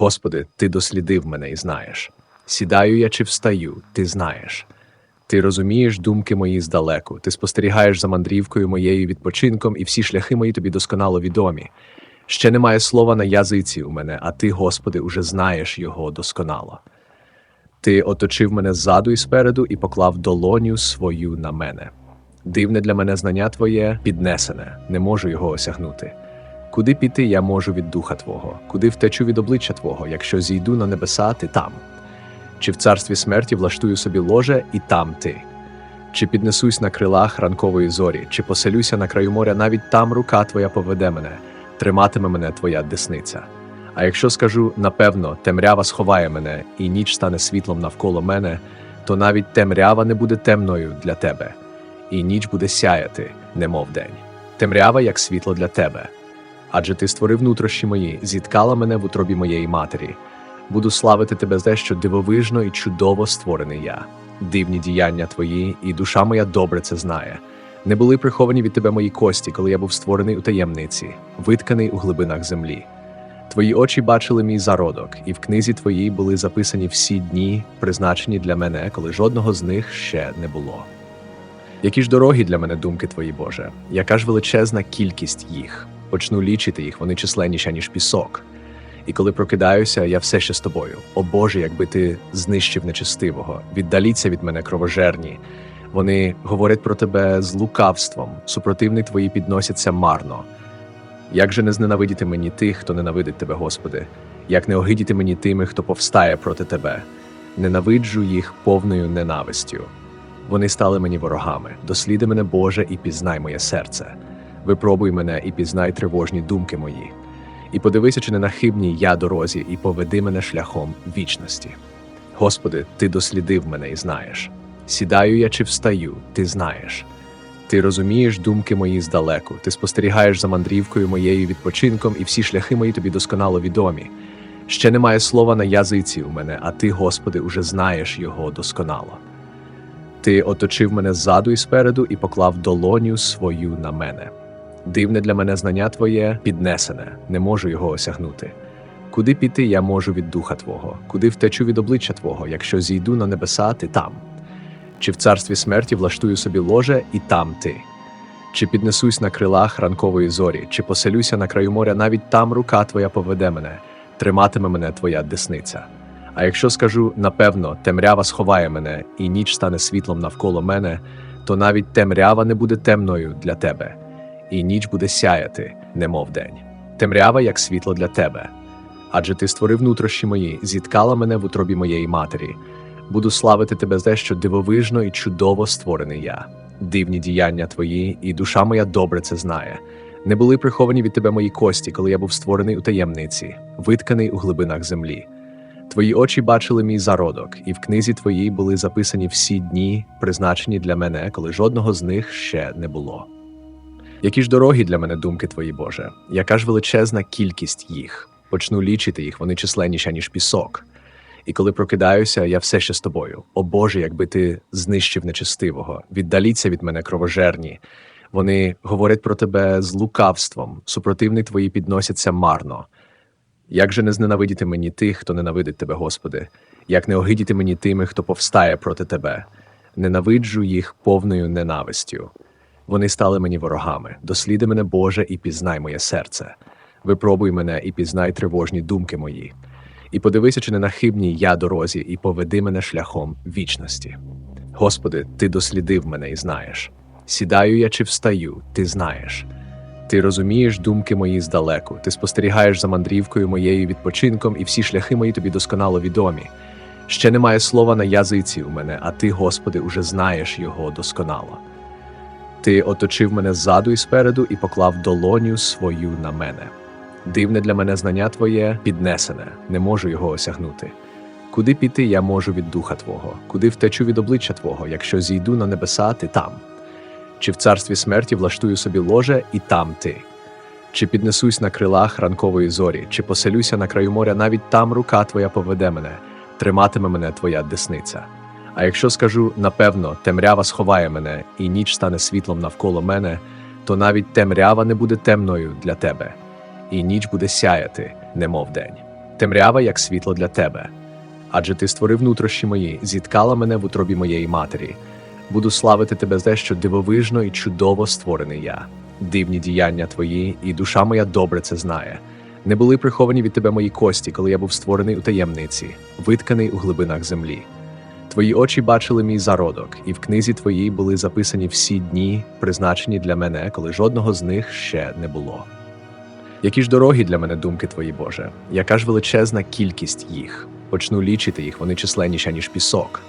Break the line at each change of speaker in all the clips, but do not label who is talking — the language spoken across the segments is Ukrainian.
Господи, Ти дослідив мене і знаєш. Сідаю я чи встаю, ти знаєш. Ти розумієш думки мої здалеку, ти спостерігаєш за мандрівкою моєю відпочинком, і всі шляхи мої тобі досконало відомі. Ще немає слова на язиці у мене, а ти, Господи, уже знаєш його досконало. Ти оточив мене ззаду і спереду і поклав долоню свою на мене. Дивне для мене знання Твоє піднесене, не можу його осягнути. Куди піти я можу від духа Твого, куди втечу від обличчя Твого, якщо зійду на небеса, ти там. Чи в царстві смерті влаштую собі ложе, і там ти. Чи піднесусь на крилах ранкової зорі, чи поселюся на краю моря, навіть там рука Твоя поведе мене, триматиме мене Твоя десниця. А якщо скажу напевно, темрява сховає мене, і ніч стане світлом навколо мене, то навіть темрява не буде темною для тебе, і ніч буде сяяти, немов день. Темрява як світло для тебе. Адже ти створив нутрощі мої, зіткала мене в утробі моєї матері. Буду славити тебе за те, що дивовижно і чудово створений я. Дивні діяння твої, і душа моя добре це знає. Не були приховані від тебе мої кості, коли я був створений у таємниці, витканий у глибинах землі. Твої очі бачили мій зародок, і в книзі твоїй були записані всі дні, призначені для мене, коли жодного з них ще не було. Які ж дорогі для мене думки твої, Боже, яка ж величезна кількість їх. Почну лічити їх, вони численніші, ніж пісок. І коли прокидаюся, я все ще з тобою. О Боже, якби ти знищив нечестивого, віддаліться від мене кровожерні. Вони говорять про тебе з лукавством, супротивник твої підносяться марно. Як же не зненавидіти мені тих, хто ненавидить тебе, Господи, як не огидіти мені тими, хто повстає проти тебе? Ненавиджу їх повною ненавистю. Вони стали мені ворогами. Досліди мене, Боже, і пізнай моє серце. Випробуй мене і пізнай тривожні думки мої. І подивися, чи не на хибній я дорозі, і поведи мене шляхом вічності. Господи, Ти дослідив мене і знаєш. Сідаю я чи встаю, ти знаєш. Ти розумієш думки мої здалеку, ти спостерігаєш за мандрівкою моєю відпочинком, і всі шляхи мої тобі досконало відомі. Ще немає слова на язиці у мене, а ти, Господи, уже знаєш його досконало. Ти оточив мене ззаду і спереду і поклав долоню свою на мене. Дивне для мене знання Твоє піднесене, не можу його осягнути. Куди піти я можу від духа Твого, куди втечу від обличчя Твого, якщо зійду на небеса, ти там. Чи в царстві смерті влаштую собі ложе, і там ти. Чи піднесусь на крилах ранкової зорі, чи поселюся на краю моря, навіть там рука Твоя поведе мене, триматиме мене Твоя десниця. А якщо скажу напевно, темрява сховає мене, і ніч стане світлом навколо мене, то навіть темрява не буде темною для тебе, і ніч буде сяяти, немов день. Темрява як світло для тебе. Адже ти створив нутрощі мої, зіткала мене в утробі моєї матері. Буду славити тебе за те, що дивовижно і чудово створений я. Дивні діяння твої, і душа моя добре це знає. Не були приховані від тебе мої кості, коли я був створений у таємниці, витканий у глибинах землі. Твої очі бачили мій зародок, і в книзі твоїй були записані всі дні, призначені для мене, коли жодного з них ще не було. Які ж дорогі для мене думки твої, Боже, яка ж величезна кількість їх. Почну лічити їх, вони численніші, ніж пісок. І коли прокидаюся, я все ще з тобою. О Боже, якби ти знищив нечестивого, віддаліться від мене кровожерні. Вони говорять про тебе з лукавством, супротивник твої підносяться марно. Як же не зненавидіти мені тих, хто ненавидить тебе, Господи, як не огидіти мені тими, хто повстає проти тебе? Ненавиджу їх повною ненавистю. Вони стали мені ворогами. Досліди мене, Боже, і пізнай моє серце. Випробуй мене і пізнай тривожні думки мої. І подивися, чи не на хибній я дорозі, і поведи мене шляхом вічності. Господи, Ти дослідив мене і знаєш. Сідаю я чи встаю, ти знаєш. Ти розумієш думки мої здалеку, ти спостерігаєш за мандрівкою моєю відпочинком, і всі шляхи мої тобі досконало відомі. Ще немає слова на язиці у мене, а ти, Господи, уже знаєш його досконало. Ти оточив мене ззаду і спереду і поклав долоню свою на мене. Дивне для мене знання Твоє піднесене, не можу його осягнути. Куди піти я можу від духа Твого, куди втечу від обличчя Твого, якщо зійду на небеса, ти там. Чи в царстві смерті влаштую собі ложе, і там ти. Чи піднесусь на крилах ранкової зорі, чи поселюся на краю моря, навіть там рука Твоя поведе мене, триматиме мене Твоя десниця. А якщо скажу напевно, темрява сховає мене, і ніч стане світлом навколо мене, то навіть темрява не буде темною для тебе, і ніч буде сяяти, немов день. темрява як світло для тебе. Адже ти створив нутрощі мої, зіткала мене в утробі моєї матері. Буду славити тебе за те, що дивовижно і чудово створений я. Дивні діяння твої, і душа моя добре це знає. Не були приховані від тебе мої кості, коли я був створений у таємниці, витканий у глибинах землі. Твої очі бачили мій зародок, і в книзі твоїй були записані всі дні, призначені для мене, коли жодного з них ще не було. Які ж дорогі для мене думки твої, Боже, яка ж величезна кількість їх. Почну лічити їх, вони численніші, ніж пісок.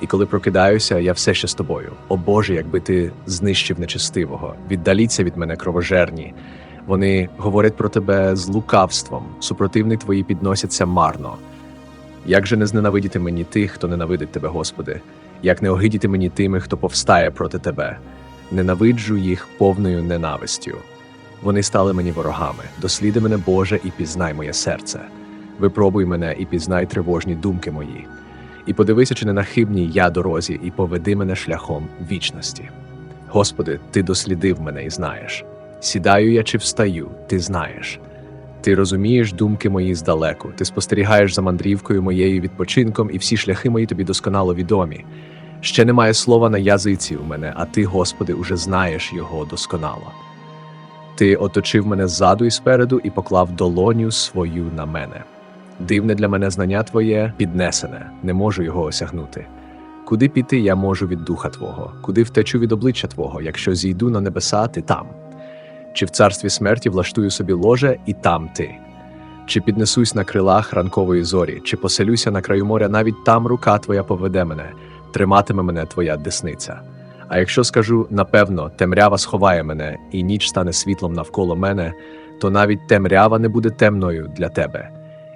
І коли прокидаюся, я все ще з тобою. О Боже, якби ти знищив нечестивого, віддаліться від мене кровожерні. Вони говорять про тебе з лукавством, супротивник твої підносяться марно. Як же не зненавидіти мені тих, хто ненавидить тебе, Господи, як не огидіти мені тими, хто повстає проти тебе? Ненавиджу їх повною ненавистю. Вони стали мені ворогами. Досліди мене, Боже, і пізнай моє серце. Випробуй мене і пізнай тривожні думки мої. І подивися, чи не на хибній я дорозі, і поведи мене шляхом вічності. Господи, ти дослідив мене і знаєш. Сідаю я чи встаю, ти знаєш. Ти розумієш думки мої здалеку, ти спостерігаєш за мандрівкою моєю відпочинком, і всі шляхи мої тобі досконало відомі. Ще немає слова на язиці у мене, а ти, Господи, уже знаєш його досконало. Ти оточив мене ззаду і спереду і поклав долоню свою на мене. Дивне для мене знання твоє піднесене, не можу його осягнути. Куди піти я можу від духа Твого, куди втечу від обличчя Твого, якщо зійду на небеса, ти там. Чи в царстві смерті влаштую собі ложе, і там ти. Чи піднесусь на крилах ранкової зорі, чи поселюся на краю моря, навіть там рука твоя поведе мене, триматиме мене твоя десниця. А якщо скажу напевно, темрява сховає мене, і ніч стане світлом навколо мене, то навіть темрява не буде темною для тебе,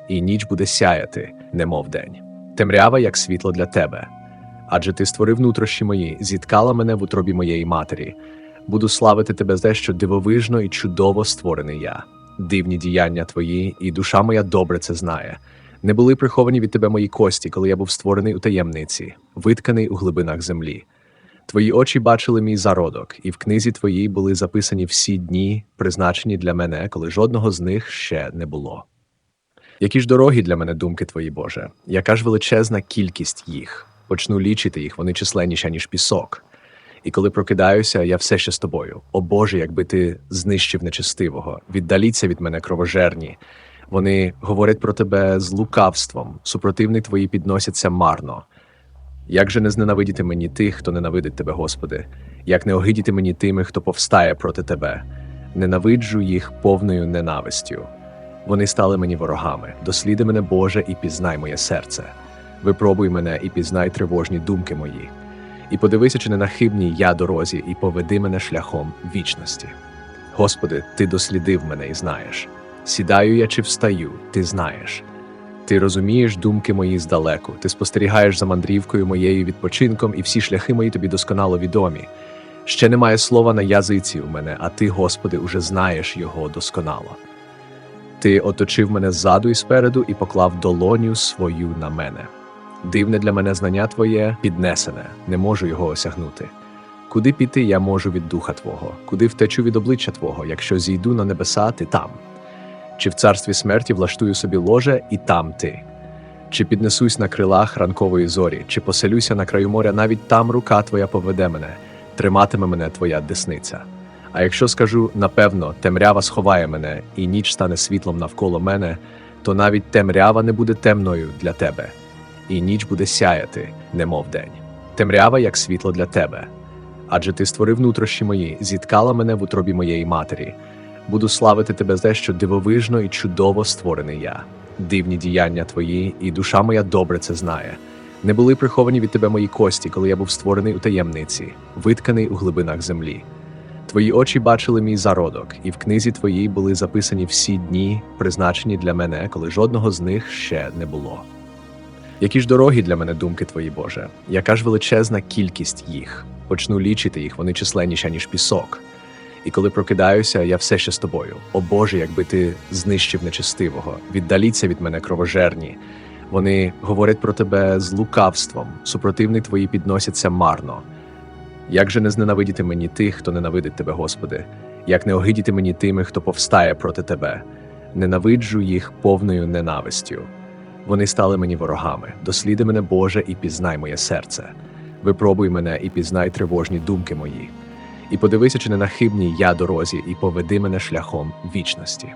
і ніч буде сяяти, немов день. Темрява як світло для тебе. Адже ти створив нутрощі мої, зіткала мене в утробі моєї матері. Буду славити тебе за те, що дивовижно і чудово створений я. Дивні діяння твої, і душа моя добре це знає. Не були приховані від тебе мої кості, коли я був створений у таємниці, витканий у глибинах землі. Твої очі бачили мій зародок, і в книзі твоїй були записані всі дні, призначені для мене, коли жодного з них ще не було. Які ж дорогі для мене думки твої, Боже, яка ж величезна кількість їх. Почну лічити їх, вони численніші, ніж пісок. І коли прокидаюся, я все ще з тобою. О Боже, якби ти знищив нечестивого, віддаліться від мене кровожерні. Вони говорять про тебе з лукавством, супротивник твої підносяться марно. Як же не зненавидіти мені тих, хто ненавидить тебе, Господи, як не огидіти мені тими, хто повстає проти тебе? Ненавиджу їх повною ненавистю. Вони стали мені ворогами. Досліди мене, Боже, і пізнай моє серце. Випробуй мене і пізнай тривожні думки мої. І подивися, чи не на хибній я дорозі, і поведи мене шляхом вічності. Господи, ти дослідив мене і знаєш. Сідаю я чи встаю, ти знаєш. Ти розумієш думки мої здалеку, ти спостерігаєш за мандрівкою моєю відпочинком, і всі шляхи мої тобі досконало відомі. Ще немає слова на язиці у мене, а ти, Господи, уже знаєш його досконало. Ти оточив мене ззаду і спереду і поклав долоню свою на мене. Дивне для мене знання твоє піднесене, не можу його осягнути. Куди піти я можу від духа Твого, куди втечу від обличчя Твого, якщо зійду на небеса, ти там. Чи в царстві смерті влаштую собі ложе, і там ти. Чи піднесусь на крилах ранкової зорі, чи поселюся на краю моря, навіть там рука твоя поведе мене, триматиме мене твоя десниця. А якщо скажу напевно, темрява сховає мене, і ніч стане світлом навколо мене, то навіть темрява не буде темною для тебе, і ніч буде сяяти, немов день. Темрява як світло для тебе. Адже ти створив нутрощі мої, зіткала мене в утробі моєї матері. Буду славити тебе за те, що дивовижно і чудово створений я. Дивні діяння твої, і душа моя добре це знає. Не були приховані від тебе мої кості, коли я був створений у таємниці, витканий у глибинах землі. Твої очі бачили мій зародок, і в книзі твоїй були записані всі дні, призначені для мене, коли жодного з них ще не було. Які ж дорогі для мене думки твої, Боже, яка ж величезна кількість їх. Почну лічити їх, вони численніші, ніж пісок. І коли прокидаюся, я все ще з тобою. О Боже, якби ти знищив нечестивого, віддаліться від мене кровожерні. Вони говорять про тебе з лукавством, супротивник твої підносяться марно. Як же не зненавидіти мені тих, хто ненавидить тебе, Господи, як не огидіти мені тими, хто повстає проти тебе? Ненавиджу їх повною ненавистю. Вони стали мені ворогами. Досліди мене, Боже, і пізнай моє серце. Випробуй мене і пізнай тривожні думки мої. І подивися, чи не на хибній я дорозі, і поведи мене шляхом вічності.